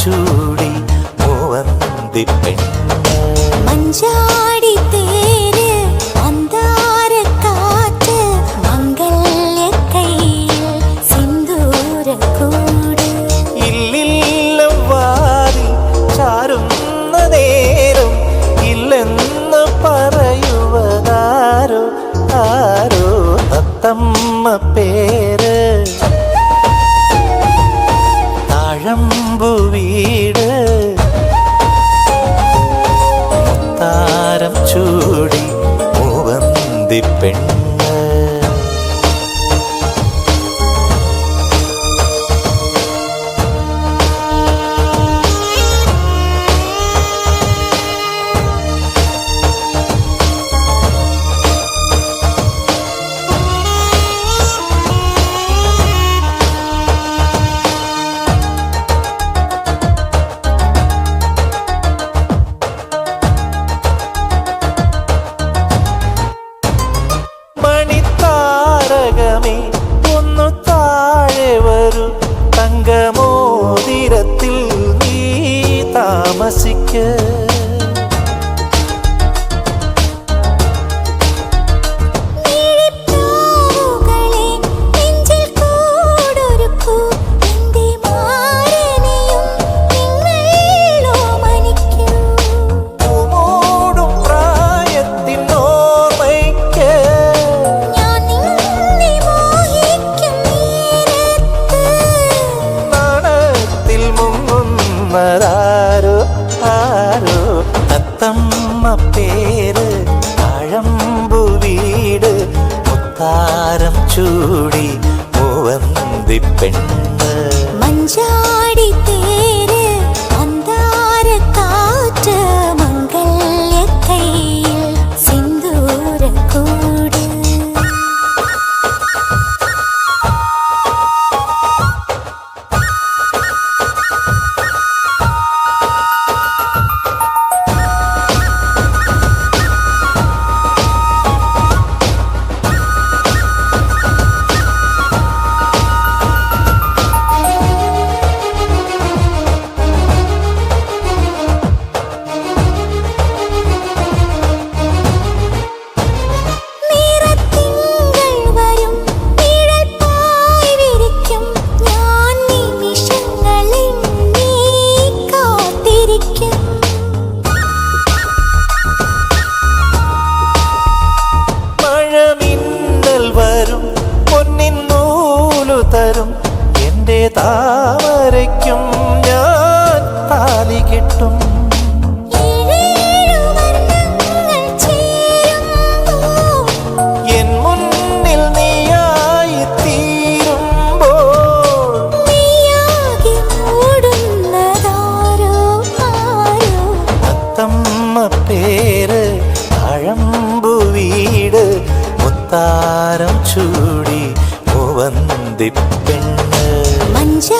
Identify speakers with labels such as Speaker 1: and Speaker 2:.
Speaker 1: ചൂടി മൂവന്തി പെണ്ണ്
Speaker 2: മഞ്ചാടി തേര് അന്താര കാറ്റ് മംഗല്യ കയ്യിൽ സിന്ദൂര കൂട്.
Speaker 1: ഇല്ലില്ല വാരി ചാരുന്ന നേരം ഇല്ലെന്ന് പറയുവതാരോ ആരോ തത്തമ്മ പേര്. പഴമ്പു വീട്. see ആരോ തത്തമ്മ പേര് ആഴമ്പു വീട്. മുത്താരം ചൂടി മൂവന്തി പെണ്ണ്. താമരയ്ക്കും ഞാൻ താലി കിട്ടും. പേര് അഴമ്പു വീട് മുത്താരം ചൂടി പൂവന്തി
Speaker 2: 万家